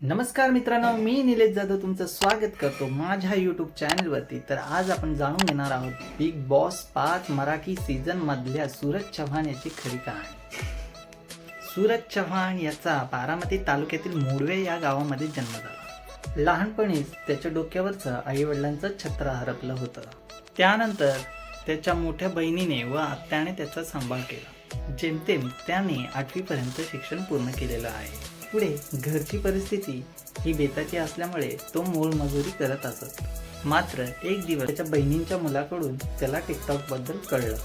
नमस्कार मित्रांनो मी निलेश जाधव तुमचं स्वागत करतो माझ्या यूट्यूब चॅनलवरती तर आज आपण जाणून घेणार आहोत बिग बॉस पाच मराठी सीझन मधल्या सूरज चव्हाण याची खरी कहाणी. सूरज चव्हाण याचा बारामती तालुक्यातील मोडवे या गावामध्ये जन्म झाला. लहानपणीच त्याच्या डोक्यावरचं आई वडिलांचं छत्र हरपलं होतं. त्यानंतर त्याच्या मोठ्या बहिणीने व आत्याने त्याचा सांभाळ केला जेमतेम त्याने आठवीपर्यंत शिक्षण पूर्ण केलेलं आहे. पुढे घरची परिस्थिती ही बेताची असल्यामुळे तो मोल मजुरी करत असत. मात्र एक दिवस त्याच्या बहिणींच्या मुलाकडून त्याला टिकटॉकबद्दल कळलं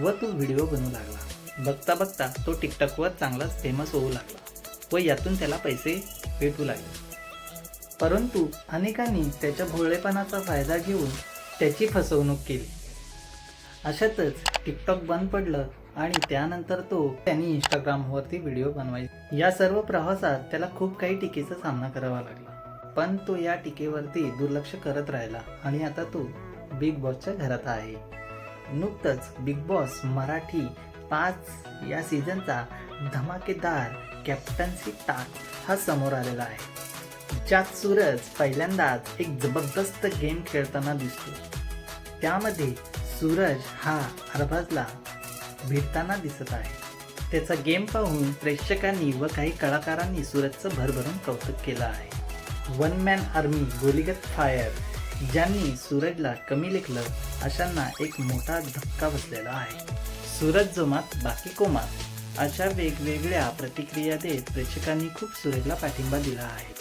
व तो व्हिडिओ बनवू लागला. बघता बघता तो टिकटॉकवर चांगलाच फेमस होऊ लागला व यातून त्याला पैसे भेटू लागले. परंतु अनेकांनी त्याच्या भोळेपणाचा फायदा घेऊन त्याची फसवणूक केली. अशातच टिकटॉक बंद पडलं आणि त्यानंतर तो त्यांनी इंस्टाग्रामवरती व्हिडिओ बनवायचे. या सर्व प्रवासात त्याला खूप काही टीकेचा सामना करावा लागला. पण तो या टीकेवरती दुर्लक्ष करत राहिला आणि आता तो बिग बॉसच्या घरात आहे. नुकतंच बिग बॉस मराठी पाच या सीझनचा धमाकेदार कॅप्टन्सी टाक हा समोर आलेला आहे. ज्यात सूरज पहिल्यांदाच एक जबरदस्त गेम खेळताना दिसतो. त्यामध्ये सूरज हा अरबाजला भिडताना दिसत आहे. त्याचा गेम पाहून प्रेक्षकांनी व काही कलाकारांनी सूरजचं भरभरून कौतुक केलं आहे. वन मॅन आर्मी गोलीगत फायर ज्यांनी सूरजला कमी लेखलं अशांना एक मोठा धक्का बसलेला आहे. सूरज जोमात बाकी कोमात अशा वेगवेगळ्या प्रतिक्रिया देत प्रेक्षकांनी खूप सूरजला पाठिंबा दिला आहे.